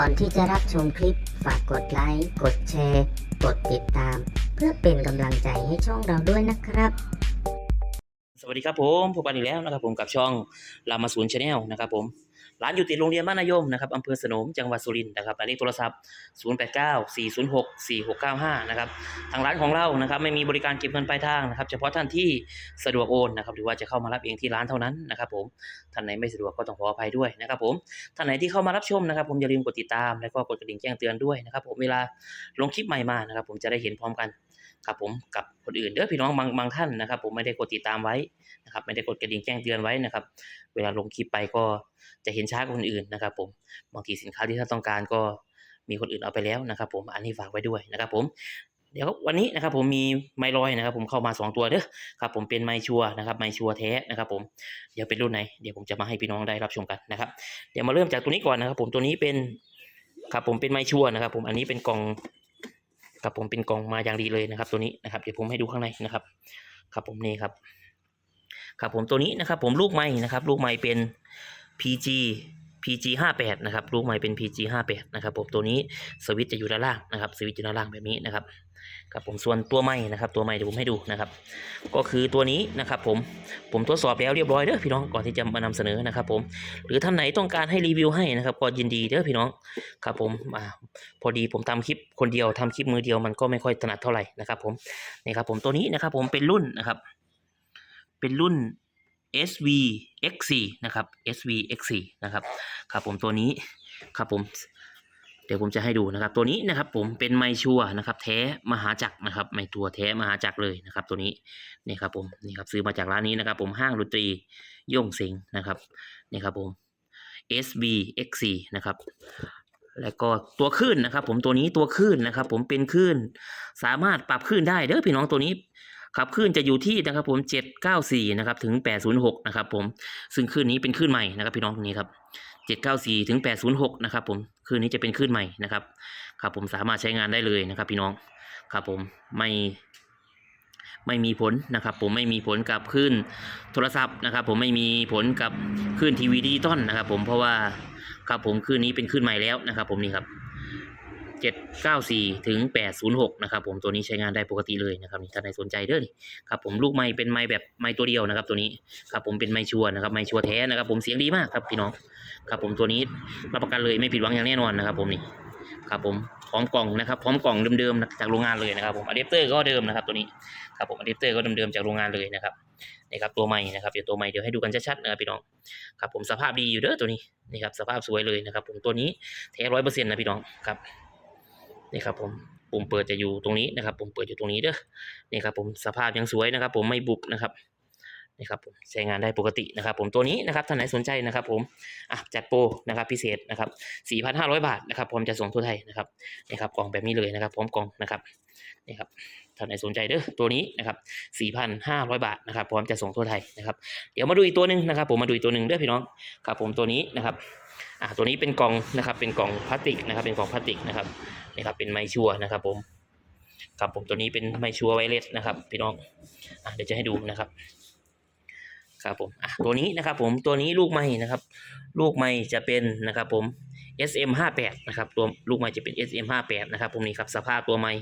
ก่อนที่จะรับชมคลิป ฝากกดไลค์ กดแชร์ กดติดตาม เพื่อเป็นกำลังใจให้ช่องเราด้วยนะครับ สวัสดีครับผมพบกันอีกแล้วนะครับผมกับช่องรามาศูนย์ชาแนลนะครับผม ร้านอยู่ติดโรงเรียนบ้านนายมนะครับอำเภอสนมจังหวัดสุรินทร์นะครับหมายเลขโทรศัพท์ 0894064695 นะครับทางร้านของเรานะครับไม่มีบริการเก็บเงินปลายทางนะครับเฉพาะท่านที่สะดวกโอนนะครับหรือว่าจะเข้ามารับเองที่ร้านเท่านั้นนะครับผมท่านไหนไม่สะดวกก็ต้องขออภัยด้วยนะครับผมท่านไหนที่เข้ามารับชมนะครับผมอย่าลืมกดติดตาม แล้วก็กดกระดิ่งแจ้งเตือนด้วยนะครับผมเวลาลงคลิปใหม่มานะครับผมจะได้เห็นพร้อมกัน ครับผมกับคนอื่นเด้อพี่น้องบางบางท่านนะครับ ผมไม่ได้กดติดตามไว้นะครับ ไม่ได้กดกระดิ่งแจ้งเตือนไว้นะครับ เวลาลงคลิปไปก็จะเห็นช้ากว่าคนอื่นนะครับ ผมบางทีสินค้าที่ท่านต้องการก็มีคนอื่นเอาไปแล้วนะครับ ผมอันนี้ฝากไว้ด้วยนะครับ ผมเดี๋ยววันนี้นะครับผมมีไมลอยนะครับ ผมเข้ามาสองตัวเด้อครับผมเป็นไมชัวนะครับไมชัวแท้นะครับผมเดี๋ยวเป็นรุ่นไหนเดี๋ยวผมจะมาให้พี่น้องได้รับชมกันนะครับ เดี๋ยวมาเริ่มจากตัวนี้ก่อนนะครับ ผมตัวนี้เป็นครับผมเป็นไมชัวนะครับ ผมอันนี้เป็นกล่อง ครับผมเป็นกล่องมาอย่างดีเลยนะครับ ตัวนี้นะครับเดี๋ยวผมให้ดูข้างในนะครับ ครับผมนี่ครับ ครับผมตัวนี้นะครับ ผมลูกไม้นะครับ ลูกไม้เป็น PG PG 58นะครับ ลูกไม้เป็น PG 58นะครับผมตัวนี้สวิตจะอยู่ด้านล่างนะครับ สวิตจะอยู่ด้านล่างแบบนี้นะครับ ครับผมส่วนตัวไม้นะครับ ตัวไม้เดี๋ยวผมให้ดูนะครับ ก็คือตัวนี้นะครับ ผมผมทดสอบแล้วเรียบร้อยเด้อพี่น้องก่อนที่จะมานำเสนอนะครับ ผม หรือท่านไหนต้องการให้รีวิวให้นะครับก็ยินดีเด้อพี่น้องครับ ผมอ่าพอดีผมทำคลิปคนเดียวทำคลิปมือเดียวมันก็ไม่ค่อยถนัดเท่าไหร่นะครับ ผมนี่ครับ ผมตัวนี้นะครับ ผมเป็นรุ่นนะครับ เป็นรุ่น SV X4 นะครับ SV X4 นะครับครับผมตัวนี้ครับผม เดี๋ยวผมจะให้ดูนะครับ ตัวนี้นะครับผมเป็นไมชัวนะครับแท้มหาจักรนะครับไมตัวแท้มหาจักรเลยนะครับ ตัวนี้นี่ครับผมนี่ครับซื้อมาจากร้านนี้นะครับ ผมห้างดนตรีย่งสิงนะครับนี่ครับผม SV X4 นะครับแล้วก็ตัวคลื่นนะครับ ผมตัวนี้ตัวคลื่นนะครับ ผมเป็นคลื่นสามารถปรับคลื่นได้เด้อพี่น้องตัวนี้ครับคลื่นจะอยู่ที่นะครับ ผม794นะครับถึง806นะครับ ผมซึ่งคลื่นนี้เป็นคลื่นใหม่นะครับ พี่น้องตรงนี้ครับ 794 ถึง 806 นะครับผมคลื่นนี้จะเป็นคลื่นใหม่นะครับครับผมสามารถใช้งานได้เลยนะครับ พี่น้องครับผมไม่ไม่มีผลนะครับ ผมไม่มีผลกับคลื่นโทรศัพท์นะครับ ผมไม่มีผลกับคลื่นทีวีดิจิตอลนะครับ ผมเพราะว่าครับผมคลื่นนี้เป็นคลื่นใหม่แล้วนะครับ ผมนี่ครับ 794 ถึง 806 นะครับผมตัวนี้ใช้งานได้ปกติเลยนะครับนี่ถ้าใครสนใจเด้อนี่ครับผมลูกไม้เป็นไม้แบบไม้ตัวเดียวนะครับตัวนี้ครับผมเป็นไม้ชัวนะครับไม้ชัวแท้นะครับผมเสียงดีมากครับพี่น้องครับผมตัวนี้รับประกันเลยไม่ผิดหวังอย่างแน่นอนนะครับผมนี่ครับผมพร้อมกล่องนะครับพร้อมกล่องเดิมๆจากโรงงานเลยนะครับผมอะแดปเตอร์ก็เดิมนะครับตัวนี้ครับผมอะแดปเตอร์ก็เดิมๆจากโรงงานเลยนะครับนี่ครับตัวใหม่นะครับเดี๋ยวตัวใหม่เดี๋ยวให้ดูกันชัดๆนะครับพี่น้องครับผมสภาพดีอยู่เด้อตัวนี้นี่ครับสภาพสวยเลยนะครับผมตัวนี้แท้ร้อยเปอร์เซ็นต์นะพี่น้องครับ นี่ครับผมปุ่มเปิดจะอยู่ตรงนี้นะครับปุ่มเปิดอยู่ตรงนี้เด้อนี่ครับผมสภาพยังสวยนะครับ ผมไม่บุบนะครับนี่ครับผมใช้งานได้ปกตินะครับ ผมตัวนี้นะครับท่านไหนสนใจนะครับ ผมอะจัดโปรนะครับพิเศษนะครับ 4,500 บาทนะครับ ผมจะส่งทั่วไทยนะครับนี่ครับกล่องแบบนี้เลยนะครับ พร้อมกล่องนะครับนี่ครับท่านไหนสนใจเด้อตัวนี้นะครับ 4,500 บาทนะครับ พร้อมจะส่งทั่วไทยนะครับ เดี๋ยวมาดูอีกตัวหนึ่งนะครับ ผมมาดูอีกตัวหนึ่งเด้อพี่น้องครับ ผมตัวนี้นะครับ อะตัวนี้เป็นกล่องนะครับเป็นกล่องพลาสติกนะครับ เป็นกล่องพลาสติกนะครับนี่ครับเป็นไมชัวนะครับผมครับผมตัวนี้เป็นไมชัวไวเลสนะครับพี่น้องอะเดี๋ยวจะให้ดูนะครับครับผมอะตัวนี้นะครับผมตัวนี้ลูกไม้นะครับ ลูกไม้จะเป็นนะครับผม SM 58 นะครับตัวลูกไม้จะเป็น SM 58 นะครับผมนี่ครับสภาพตัวไม้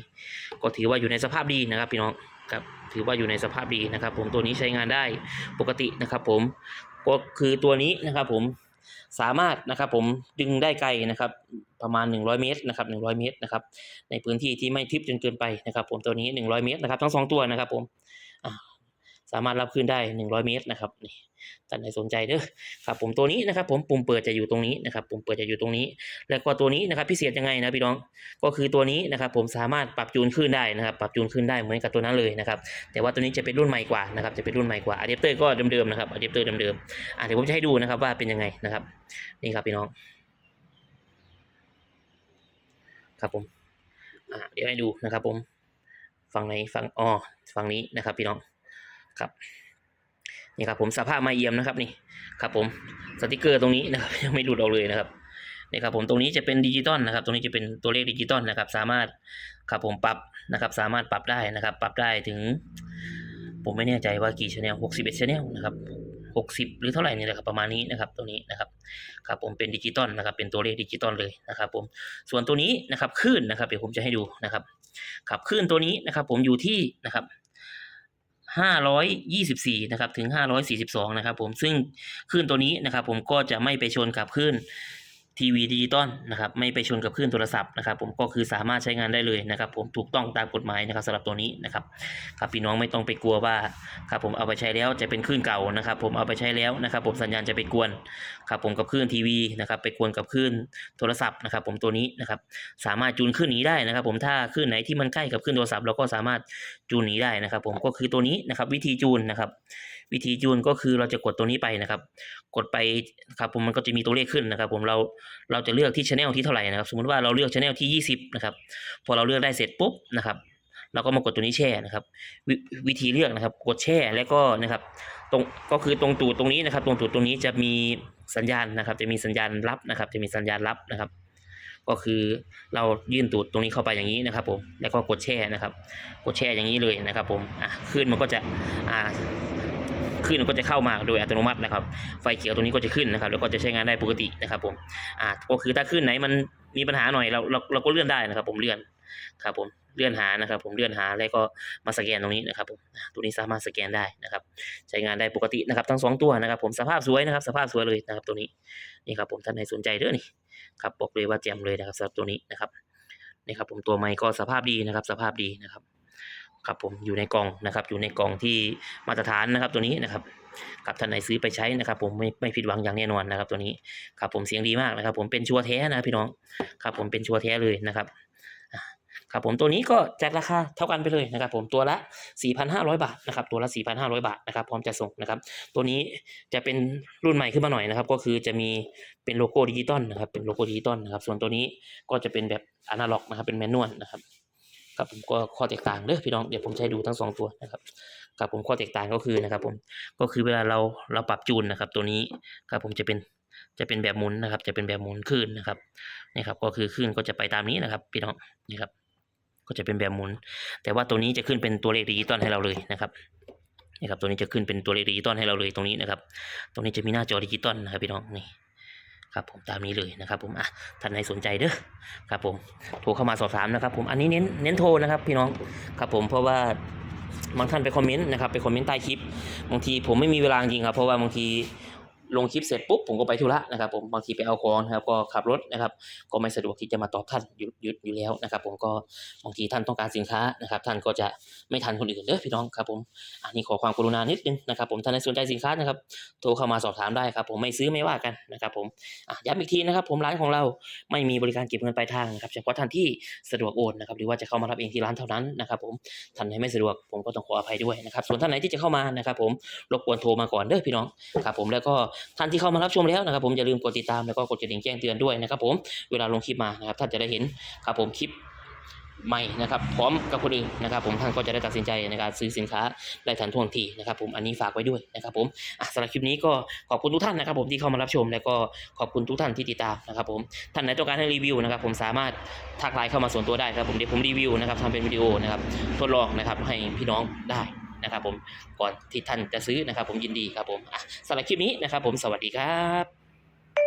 ก็ถือว่าอยู่ในสภาพดีนะครับพี่น้องครับถือว่าอยู่ในสภาพดีนะครับ ผมตัวนี้ใช้งานได้ปกตินะครับ ผมก็คือตัวนี้นะครับผม สามารถนะครับผมดึงได้ไกลนะครับประมาณ 100 เมตรนะครับ100 เมตรนะครับในพื้นที่ที่ไม่ทิบจนเกินไปนะครับผมตัวนี้ 100 เมตรนะครับทั้งสองตัวนะครับผม สามารถรับขึ้นได้ 100 เมตรนะครับนี่ท่านใดสนใจเด้อครับผมตัวนี้นะครับผมปุ่มเปิดจะอยู่ตรงนี้นะครับปุ่มเปิดจะอยู่ตรงนี้ แล้วก็ตัวนี้นะครับพิเศษยังไงนะพี่น้องก็คือตัวนี้นะครับผมสามารถปรับจูนขึ้นได้นะครับปรับจูนขึ้นได้เหมือนกับตัวนั้นเลยนะครับแต่ว่าตัวนี้จะเป็นรุ่นใหม่กว่านะครับจะเป็นรุ่นใหม่กว่าอะแดปเตอร์ก็เดิมๆนะครับอะแดปเตอร์เดิมๆอะเดี๋ยวผมจะให้ดูนะครับว่าเป็นยังไงนะครับนี่ครับพี่น้องครับผมอ่าเดี๋ยวให้ดูนะครับผมฝั่งไหนฝั่งอ๋อฝั่งนี้นะครับพี่น้อง ครับนี่ครับผมสภาพไมาเอี่ยมนะครับนี่ครับผมสติกเกอร์ตรงนี้นะครับยังไม่หลุดออกเลยนะครับนี่ครับผมตรงนี้จะเป็นดิจิตอลนะครับ ตรงนี้จะเป็นตัวเลขดิจิตอลนะครับ สามารถครับผมปรับนะครับ สามารถปรับได้นะครับ ปรับได้ถึง ผมไม่แน่ใจว่ากี่ชแนล61ชแนลนะครับหกสิบหรือเท่าไหร่นี่แหละครับประมาณนี้นะครับตัวนี้นะครับครับผมเป็นดิจิตอลนะครับ เป็นตัวเลขดิจิตอลเลยนะครับ ผมส่วนตัวนี้นะครับคลื่นนะครับ เดี๋ยวผมจะให้ดูนะครับครับคลื่นตัวนี้นะครับ ผมอยู่ที่นะครับ ห้าร้อยยี่สิบสี่นะครับ ถึงห้าร้อยสี่สิบสองนะครับผม ซึ่งคลื่นตัวนี้นะครับผมก็จะไม่ไปชนกับคลื่น ทีวีดิจิตอลนะครับไม่ไปชนกับคลื่นโทรศัพท์นะครับผมก็คือสามารถใช้งานได้เลยนะครับผมถูกต้องตามกฎหมายนะครับสำหรับตัวนี้นะครับครับพี่น้องไม่ต้องไปกลัวว่าครับผมเอาไปใช้แล้วจะเป็นคลื่นเก่านะครับ ผมเอาไปใช้แล้วนะครับ ผมสัญญาณจะไปกวนครับผมกับคลื่นทีวีนะครับไปกวนกับคลื่นโทรศัพท์นะครับ ผมตัวนี้นะครับสามารถจูนคลื่นนี้ได้นะครับ ผมถ้าคลื่นไหนที่มันใกล้กับคลื่นโทรศัพท์เราก็สามารถจูนหนี้ได้นะครับ ผมก็คือตัวนี้นะครับวิธีจูนนะครับ วิธีจูนก็คือเราจะกดตัวนี้ไปนะครับ กดไปครับผมมันก็จะมีตัวเลขขึ้นนะครับ ผมเราเราจะเลือกที่ช anel ที่เท่าไหร่นะครับ สมมติว่าเราเลือกช anel ที่ 20 นะครับ พอเราเลือกได้เสร็จปุ๊บนะครับเราก็มากดตัวนี้แช่นะครับววิธีเลือกนะครับ กดแช่แล้วก็นะครับตรงก็คือตรงตูดตรงนี้นะครับ ตรงตูดตรงนี้จะมีสัญญาณนะครับ จะมีสัญญาณรับนะครับ จะมีสัญญาณรับนะครับ ก็คือเรายื่นตูดตรงนี้เข้าไปอย่างนี้นะครับผมแล้วก็กดแช่นะครับ กดแช่อย่างนี้เลยนะครับ ผมอะขึ้นมันก็จะอ่า ขึ้นก็จะเข้ามาโดยอัตโนมัตินะครับ ไฟเขียวตรงนี้ก็จะขึ้นนะครับ แล้วก็จะใช้งานได้ปกตินะครับผมอ่าก็คือถ้าขึ้นไหนมันมีปัญหาหน่อยเราเราเราก็เลื่อนได้นะครับ ผมเลื่อนครับผมเลื่อนหานะครับ ผมเลื่อนหาแล้วก็มาสแกนตรงนี้นะครับผมตัวนี้สามารถสแกนได้นะครับ ใช้งานได้ปกตินะครับ ทั้งสองตัวนะครับ ผมสภาพสวยนะครับ สภาพสวยเลยนะครับตัวนี้นี่ครับผมท่านไหนสนใจเด้อนี่ครับบอกเลยว่าแจ่มเลยนะครับสำหรับตัวนี้นะครับนี่ครับผมตัวไมค์ก็สภาพดีนะครับ สภาพดีนะครับ ครับผมอยู่ในกล่องนะครับอยู่ในกล่องที่มาตรฐานนะครับตัวนี้นะครับครับท่านไหนซื้อไปใช้นะครับ ผมไม่ไม่ผิดหวังอย่างแน่นอนนะครับ ตัวนี้ครับผมเสียงดีมากนะครับ ผมเป็นชัวร์แท้นะพี่น้องครับผมเป็นชัวร์แท้เลยนะครับครับผมตัวนี้ก็จัดราคาเท่ากันไปเลยนะครับ ผมตัวละ 4,500 บาทนะครับตัวละ 4,500 บาทนะครับพร้อมจะส่งนะครับ ตัวนี้จะเป็นรุ่นใหม่ขึ้นมาหน่อยนะครับ ก็คือจะมีเป็นโลโก้ดิจิตอลนะครับเป็นโลโก้ดิจิตอลนะครับส่วนตัวนี้ก็จะเป็นแบบอนาล็อกนะครับเป็นแมนนวลนะครับ ครับผมก็ข้อแตกต่างเด้อพี่น้องเดี๋ยวผมจะให้ดูทั้งสองตัวนะครับครับผมข้อแตกต่างก็คือนะครับ ผมก็คือเวลาเราเราปรับจูนนะครับ ตัวนี้ครับผมจะเป็นจะเป็นแบบหมุนนะครับ จะเป็นแบบหมุนคลื่นนะครับนี่ครับ ก็คือคลื่นก็จะไปตามนี้นะครับ พี่น้องนี่ครับ ก็จะเป็นแบบหมุน แต่ว่าตัวนี้จะขึ้นเป็นตัวเลขดิจิตอลให้เราเลยนะครับนี่ครับตัวนี้จะขึ้นเป็นตัวเลขดิจิตอลให้เราเลยตรงนี้นะครับ ตรงนี้จะมีหน้าจอดิจิตอลนะครับพี่น้องนี่ ครับผมตามนี้เลยนะครับ ผมอะท่านไหนสนใจเด้อครับ ผมโทรเข้ามาสอบถามนะครับ ผมอันนี้เน้นเน้นโทรนะครับ พี่น้องครับผมเพราะว่าบางท่านไปคอมเมนต์นะครับไปคอมเมนต์ใต้คลิปบางทีผมไม่มีเวลาจริงครับเพราะว่าบางที ลงคลิปเสร็จปุ๊บผมก็ไปธุระนะครับ ผมบางทีไปเอาของนะครับ ก็ขับรถนะครับ ก็ไม่สะดวกที่จะมาตอบท่านอยู่อยู่อยู่แล้วนะครับ ผมก็บางทีท่านต้องการสินค้านะครับ ท่านก็จะไม่ทันคนอื่นเด้อพี่น้องครับผมอันนี้ขอความกรุณานิดนึงนะครับ ผมท่านใดสนใจสินค้านะครับโทรเข้ามาสอบถามได้ครับ ผมไม่ซื้อไม่ว่ากันนะครับ ผมย้ำอีกทีนะครับ ผมร้านของเราไม่มีบริการเก็บเงินปลายทางนะครับเฉพาะท่านที่สะดวกโอนนะครับหรือว่าจะเข้ามารับเองที่ร้านเท่านั้นนะครับ ผมท่านไหนไม่สะดวกผมก็ต้องขออภัยด้วยนะครับส่วนท่านไหนที่จะเข้ามานะครับ ผมรบกวนโทรมาก่อนเด้อพี่น้องครับ ผมแล้วก็ท่านที่เข้ามารับชมแล้วนะครับ ผมอย่าลืมกดติดตามแล้วก็กดกระดิ่งแจ้งเตือนด้วยนะครับ ผมเวลาลงคลิปมานะครับท่านจะได้เห็นครับผมคลิปใหม่นะครับพร้อมกับคนอื่นนะครับ ผมท่านก็จะได้ตัดสินใจในการซื้อสินค้าได้ทันท่วงทีนะครับ ผมอันนี้ฝากไว้ด้วยนะครับ ผมสำหรับคลิปนี้ก็ขอบคุณทุกท่านนะครับ ผมที่เข้ามารับชม แล้วก็ขอบคุณทุกท่านที่ติดตามนะครับ ผมท่านไหนต้องการให้รีวิวนะครับ ผมสามารถทักไลน์เข้ามาส่วนตัวได้ครับ ผมเดี๋ยวผมรีวิวนะครับทำเป็นวิดีโอนะครับทดลองนะครับให้พี่น้องได้ นะครับผมก่อนที่ท่านจะซื้อนะครับผมยินดีครับผมสำหรับคลิปนี้นะครับผมสวัสดีครับ